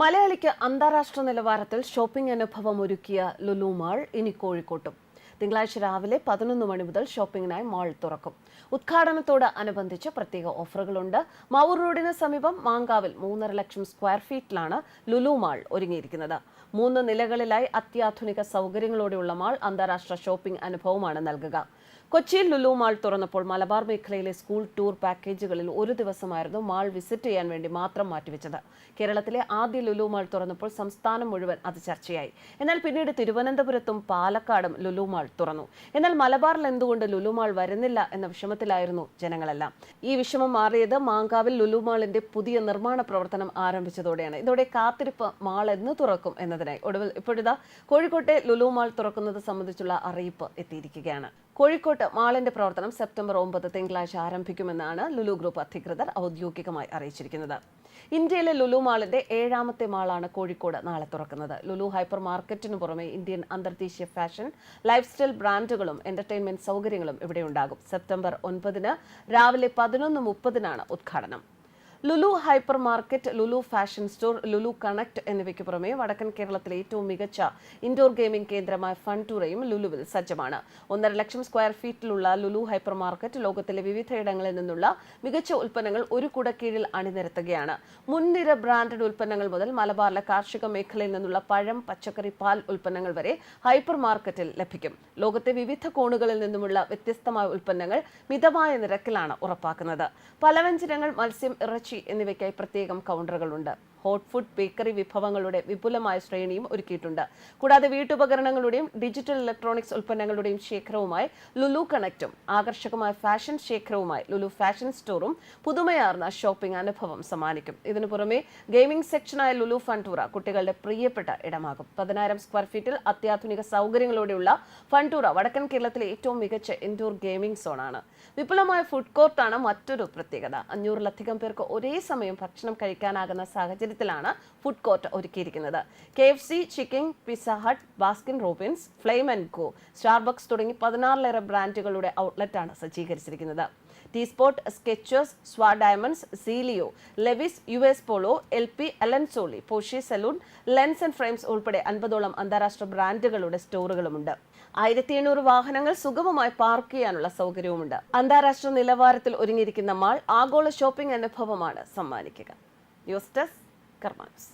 മലയാളിക്ക് അന്താരാഷ്ട്ര നിലവാരത്തിൽ ഷോപ്പിംഗ് അനുഭവം ഒരുക്കിയ ലുലു മാൾ ഇനി കോഴിക്കോട്ടും. തിങ്കളാഴ്ച രാവിലെ പതിനൊന്ന് മണി മുതൽ ഷോപ്പിംഗിനായി മാൾ തുറക്കും. ഉദ്ഘാടനത്തോട് അനുബന്ധിച്ച് പ്രത്യേക ഓഫറുകളുണ്ട്. മാവൂർ റോഡിന് സമീപം മാങ്കാവിൽ മൂന്നര ലക്ഷം സ്ക്വയർ ഫീറ്റിലാണ് ലുലു മാൾ ഒരുങ്ങിയിരിക്കുന്നത്. മൂന്ന് നിലകളിലായി അത്യാധുനിക സൗകര്യങ്ങളോടെയുള്ള മാൾ അന്താരാഷ്ട്ര ഷോപ്പിംഗ് അനുഭവമാണ് നൽകുക. കൊച്ചിയിൽ ലുലു മാൾ തുറന്നപ്പോൾ മലബാർ മേഖലയിലെ സ്കൂൾ ടൂർ പാക്കേജുകളിൽ ഒരു ദിവസമായിരുന്നു മാൾ വിസിറ്റ് ചെയ്യാൻ വേണ്ടി മാത്രം മാറ്റിവെച്ചത്. കേരളത്തിലെ ആദ്യ ലുലു മാൾ തുറന്നപ്പോൾ സംസ്ഥാനം മുഴുവൻ അത് ചർച്ചയായി. എന്നാൽ പിന്നീട് തിരുവനന്തപുരത്തും പാലക്കാടും ലുലു മാൾ തുറന്നു. എന്നാൽ മലബാറിൽ എന്തുകൊണ്ട് ലുലു മാൾ വരുന്നില്ല എന്ന വിഷമത്തിലായിരുന്നു ജനങ്ങളെല്ലാം. ഈ വിഷമം മാറിയത് മാങ്കാവിൽ ലുലു മാളിന്റെ പുതിയ നിർമ്മാണ പ്രവർത്തനം ആരംഭിച്ചതോടെയാണ്. ഇതോടെ കാത്തിരിപ്പ് മാൾ എന്ന് തുറക്കും എന്നതിനായി. ഒടുവിൽ ഇപ്പോഴിതാ കോഴിക്കോട്ടെ ലുലു മാൾ തുറക്കുന്നത് സംബന്ധിച്ചുള്ള അറിയിപ്പ് എത്തിയിരിക്കുകയാണ്. കോഴിക്കോട്ട് മാളിന്റെ പ്രവർത്തനം സെപ്റ്റംബർ ഒമ്പത് തിങ്കളാഴ്ച ആരംഭിക്കുമെന്നാണ് ലുലു ഗ്രൂപ്പ് അധികൃതർ ഔദ്യോഗികമായി അറിയിച്ചിരിക്കുന്നത്. ഇന്ത്യയിലെ ലുലു മാളിന്റെ ഏഴാമത്തെ മാളാണ് കോഴിക്കോട് നാളെ തുറക്കുന്നത്. ലുലു ഹൈപ്പർ മാർക്കറ്റിനു പുറമെ ഇന്ത്യൻ അന്തർദേശീയ ഫാഷൻ ലൈഫ് സ്റ്റൈൽ ബ്രാൻഡുകളും എന്റർടൈൻമെന്റ് സൗകര്യങ്ങളും ഇവിടെ ഉണ്ടാകും സെപ്റ്റംബർ ഒൻപതിന് രാവിലെ പതിനൊന്ന് മുപ്പതിനാണ് ഉദ്ഘാടനം. Lulu hypermarket Lulu fashion store Lulu connect എന്നിവയ്ക്ക് പുറമെ വടക്കൻ കേരളത്തിലെ ഏറ്റവും മികച്ച ഇൻഡോർ ഗെയിമിംഗ് കേന്ദ്രമായ ഫൺ ടൂറയും ലുലുവിൽ സജ്ജമാണ്. ഒന്നര ലക്ഷം സ്ക്വയർ ഫീറ്റിലുള്ള ലുലു ഹൈപ്പർ മാർക്കറ്റ് ലോകത്തിലെ വിവിധയിടങ്ങളിൽ നിന്നുള്ള മികച്ച ഉൽപ്പന്നങ്ങൾ ഒരു കുടക്കീഴിൽ അണിനിരത്തുകയാണ്. മുൻനിര ബ്രാൻഡഡ് ഉൽപ്പന്നങ്ങൾ മുതൽ മലബാറിലെ കാർഷിക മേഖലയിൽ നിന്നുള്ള പഴം പച്ചക്കറി പാൽ ഉൽപ്പന്നങ്ങൾ വരെ ഹൈപ്പർ മാർക്കറ്റിൽ ലഭിക്കും. ലോകത്തെ വിവിധ കോണുകളിൽ നിന്നുമുള്ള വ്യത്യസ്തമായ ഉൽപ്പന്നങ്ങൾ മിതമായ നിരക്കിലാണ് ഉറപ്പാക്കുന്നത്. പലവ്യഞ്ജനങ്ങൾ മത്സ്യം ഇറച്ചി എന്നിവയ്ക്കായി പ്രത്യേകം കൗണ്ടറുകളുണ്ട് ഹോട്ട് ഫുഡ് ബേക്കറി വിഭവങ്ങളുടെ വിപുലമായ ശ്രേണിയും ഒരുക്കിയിട്ടുണ്ട്. കൂടാതെ വീട്ടുപകരണങ്ങളുടെയും ഡിജിറ്റൽ ഇലക്ട്രോണിക്സ് ഉൽപ്പന്നങ്ങളുടെയും ശേഖരവുമായി ലുലു കണക്റ്റും. ആകർഷകമായ ഫാഷൻ ശേഖരവുമായി ലുലു ഫാഷൻ സ്റ്റോറും പുതുമയാർന്ന ഷോപ്പിംഗ് അനുഭവം സമ്മാനിക്കും. ഇതിനു പുറമെ ഗെയിമിംഗ് സെക്ഷനായ ലുലു ഫണ്ടൂറ കുട്ടികളുടെ പ്രിയപ്പെട്ട ഇടമാകും. പതിനായിരം സ്ക്വയർ ഫീറ്റിൽ അത്യാധുനിക സൗകര്യങ്ങളോടെയുള്ള ഫണ്ടൂറ വടക്കൻ കേരളത്തിലെ ഏറ്റവും മികച്ച ഇൻഡോർ ഗെയിമിംഗ് സോണാണ്. വിപുലമായ ഫുഡ് കോർട്ടാണ് മറ്റൊരു പ്രത്യേകത. അഞ്ഞൂറിലധികം പേർക്ക് ഒരേ സമയം ഭക്ഷണം കഴിക്കാനാകുന്ന സാഹചര്യത്തിലാണ് ഫുഡ് കോർട്ട് ഒരുക്കിയിരിക്കുന്നത്. K F C chicken pizza hut Baskin Robbins flame and co Starbucks തുടങ്ങി പതിനാറിലേറെ ബ്രാൻഡുകളുടെ ഔട്ട്ലെറ്റാണ് സജ്ജീകരിച്ചിരിക്കുന്നത്. ടീ സ്പോട്ട് സ്കെച്ചേഴ്സ് സ്വാ diamonds Celio Levi's U S Polo L P Allen Solly പോഷി salon lens and frames ഉൾപ്പെടെ അൻപതോളം അന്താരാഷ്ട്ര ബ്രാൻഡുകളുടെ സ്റ്റോറുകളുമുണ്ട്. ആയിരത്തി എണ്ണൂറ് വാഹനങ്ങൾ സുഗമമായി പാർക്ക് ചെയ്യാനുള്ള സൗകര്യവുമുണ്ട്. അന്താരാഷ്ട്ര നിലവാരത്തിൽ ഒരുങ്ങിയിരിക്കുന്ന മാൾ ആഗോള ഷോപ്പിംഗ് അനുഭവമാണ് സമ്മാനിക്കുക. News desk Carmanos.